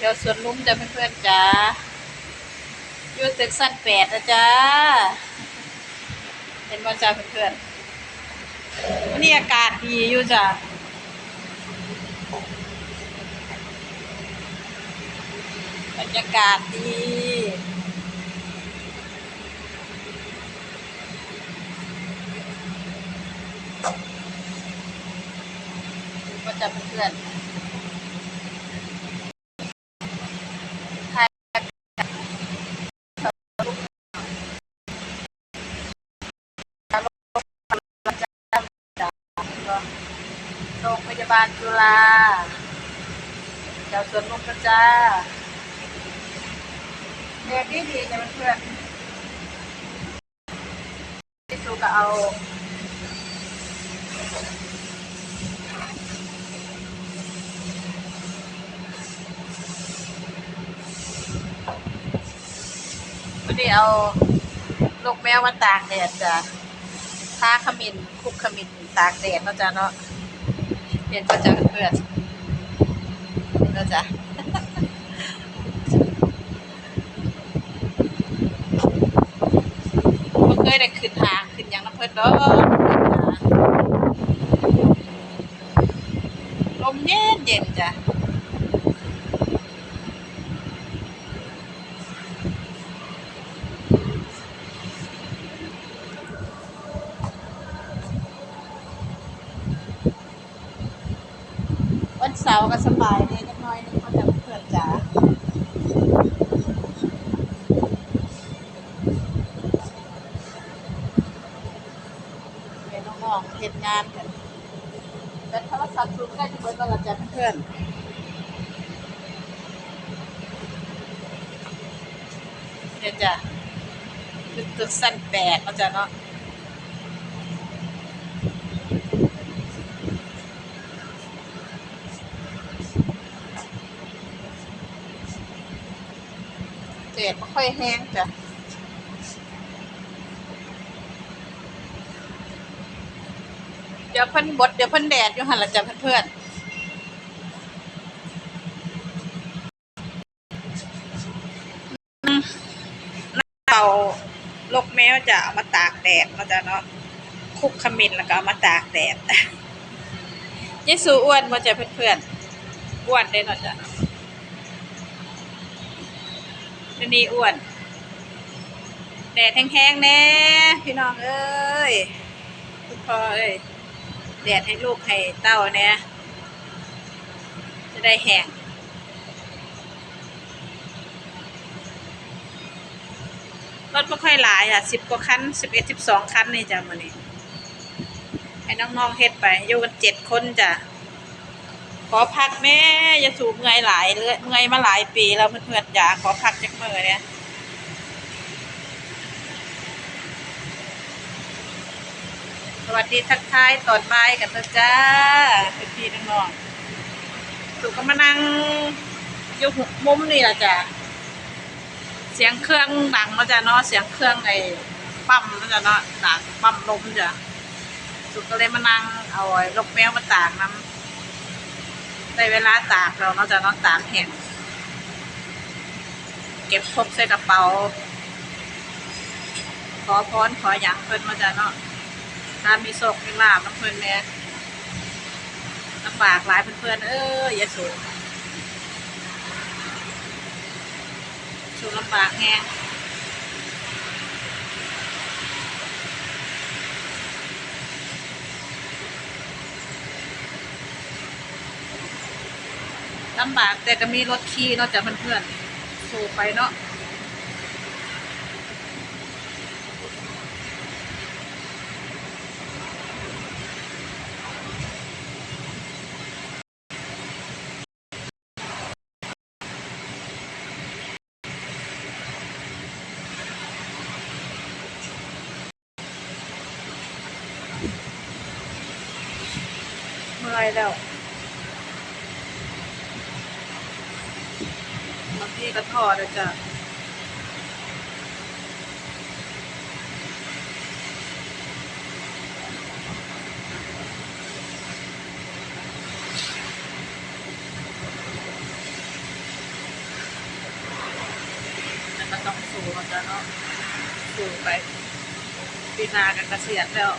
เดี๋ยวสวนลุมจะเพื่อนๆจ้าอยู่ตึกสั้นแปดนะจ้าเห็นว่าจ้าเพื่อนๆวันนี้อากาศดีอยู่จ้าบรรยากาศดีก็จะเพื่อนๆ โรงพ ยาบาลจุฬาเจ้าสวนลุมนะจ้าเรียดีดีๆนะเพื่อนที่สูก็เอาวันนี้เอาลูกแมวมาตากแดดจ้ะทาขมิ้นคลุกขมิ้นตากแดดเนาะจ้ะเนาะ เห็นก็จะเพื่อนเห็นก็จะบ่เคยได้ขึ้นทางขึ้นยังน้ำเพิ่นดอกลมเย็นเย็นจ้ะ สาร์ก็สบายเลยจักหน้อยนึงเขาจะเพื่อนจ๋าเห็นน้องๆเห็นงานกันเป็นโทรศัพท์สูงใกล้จะเปิดวันละจ้ะเพื่อนเนี่ยจ้ะคือตึกสั้นแปดเขาจะเนาะ เจ็ดไม่ค่อยแห้งจ้ะเดี๋ยวเพิ่นบดเดี๋ยวเพิ่นแดดอยู่หันละจ้ะเพื่อนๆอืมเอาลูกแมวจะเอามาตากแดดมาจ้ะเนาะคลุกขมิ้นแล้วก็เอามาตากแดดยิสูอ้วนมาจ้ะเพื่อนๆอ้วนได้เนาะจ้ะ เดี๋ยวนี้อ้วนแดดแห้งๆแน่พี่น้องเอ้ยคุณพ่อเอ้ยแดดให้ลูกให้เต้าเนี่ยจะได้แห้งรถไม่ค่อยหลายอะสิบกว่าคันสิบเอ็ดสิบสองคันนี่จ้ะมันนี้ให้น้องๆเฮ็ดไปอยู่กันเจ็ดคนจ้ะ ขอพักแม่อย่าสูบเงยหลายเลยเงยมาหลายปีแล้วเพื่อนๆจ๋าขอพักจักมือเนี่ยสวัสดีทักทายตอนบ่ายกันนะจ้าพี่พี่น้องๆสุก็มานั่งอยู่หุบมุมนี่ละจ้ะเสียงเครื่องดังมาจ้ะเนาะเสียงเครื่องไอ้ปั๊มมาจ้ะเนาะดังปั๊มลมจ้ะสุก็เลยมานั่งเอาไอ้ลูกแมวมาตากน้ำ ได้เวลาตากเราเนาะจะเนาะตากแห้งเก็บพกใส่กระเป๋า ขอพรขออย่างเพิ่นมาจะเนาะถ้ามีโศกมีลาบน้ำเพิ่นแม่ลำบากหลายเพื่อนๆเอ้ยอย่าสูงสูงลำบากแห้ง ลำบากแต่ก็มีรถขี่เนาะจ้ะเพื่อนๆสูไปเนาะเมื่อยแล้ว นี่กระทอดนะจ๊ะก็ต้องสู้นะจ๊ะเนาะสูงไปปีนากันกระเสียณแล้ว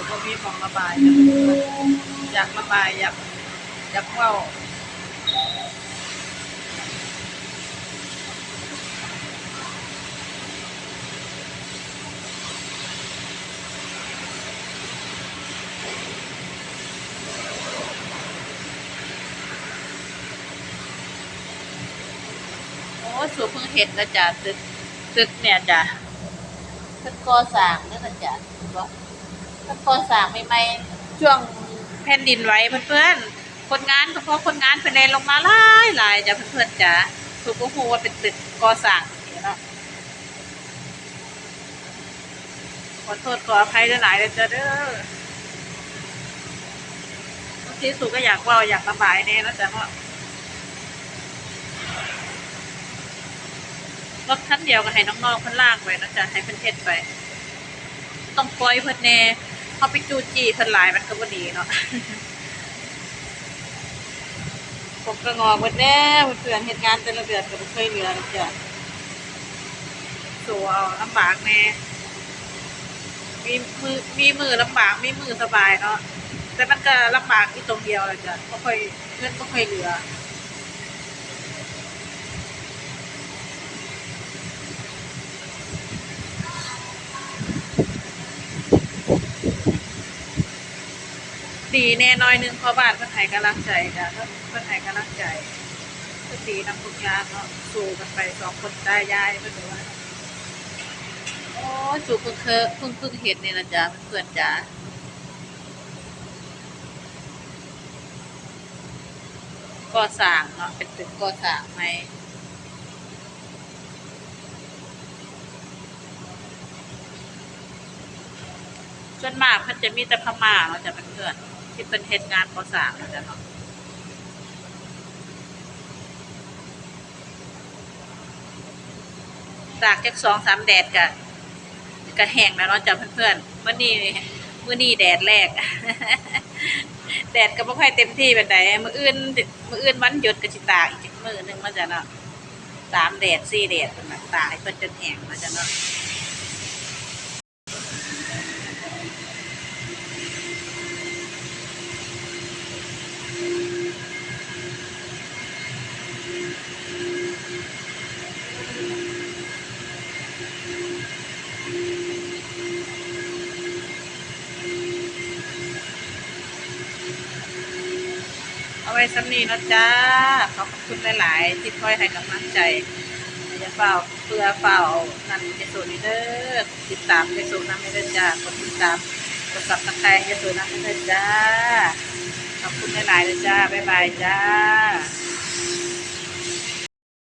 หนูก็มีของระบายอยากระบายอยากอยากเว่าโอ้สูเพิ่งเห็นนะจ๊ะตึกตึกเนี่ยจ้ะตึกก่อสร้างเนี่ยนะจ๊ะ บอกตึกก่อสร้างใหม่ๆช่วงแผ่นดินไหวเพื่อนๆคนงานก็เพราะคนงานเป็นเลนลงมาหลายหลายจ้ะเพื่อนๆจ้ะสูก็ฮู้ว่าเป็นตึกก่อสร้างนี่ยเนาะขอโทษขออภัยหลายๆเลยจ้ะเด้อบางทีสูก็อยากว่าอยากระบายแน่นะจ๊ะเพราะรถคันเดียวก็ให้น้องๆเพิ่นลากไปนะจ๊ะให้เพิ่นเฮ็ดไป ต้องปล่อยเพิ่นแน่ เขาไปจูจี้เพิ่นหลายมันก็บ่ดีเนาะผมก็งอเบิดแน่เพื่อนเฮ็ดงานแต่ละเดือนก็บ่เคยเหลือนะจ๊ะสู้เอาลำบากแน่มีมือมีมือลำบากมีมือสบายเนาะแต่มันก็ลำบากที่ตรงเดียวแหละจ้ะบ่ค่อยเงินบ่ค่อยเหลือ ดีแน่น้อยนึงเพราะบ้านเพื่อนไทยกำลังใจจ้ะเพื่อนไทยกำลังใจเพื่อนดีนำทุกยาเนาะสู้กันไปสองคนได้ยายเพื่อนว่าโอ้จูเพิ่งเคยเพิ่งเพิ่งเห็นนี่นะจ๊ะเพื่อนจ้ะก่อสร้างเนาะเป็นตึกก่อสร้างไหมส่วนมากมันจะมีแต่พม่าเนาะจ้ะเพื่อน ที่เป็นเหตุงานก่อสางเนาะจ้ะเนาะตากจากสองสามแดดกะกะแห้งแล้วเนาะจ้ะเพื่อนๆมื่อนี้มื่อนี้แดดแรก แดดก็บ่ค่อยเต็มที่เป็นไดมื้ออื่นมื้ออื่นวันหยุดก็สิตากอีกจักมื้อหนึ่งมาจ้ะเนาะสามแดดสี่แดดเพิ่นน่ะตากให้เพิ่นจนแห้งมาจ้ะเนาะ ว้ซ้ำนี้นะจ้า ขอบคุณหลาย ๆ ที่คอยให้กำลังใจอย่าเฝ้าเพื่อเฝ้านั่นในโซนีเด้อติดตามในโซนนั้นไม่ได้จ้ากดติดตามกดสับตะไครต์ในโซนนั้นไม่ได้จ้า ขอบคุณหลาย ๆ เลยจ้า บ๊ายบายจ้า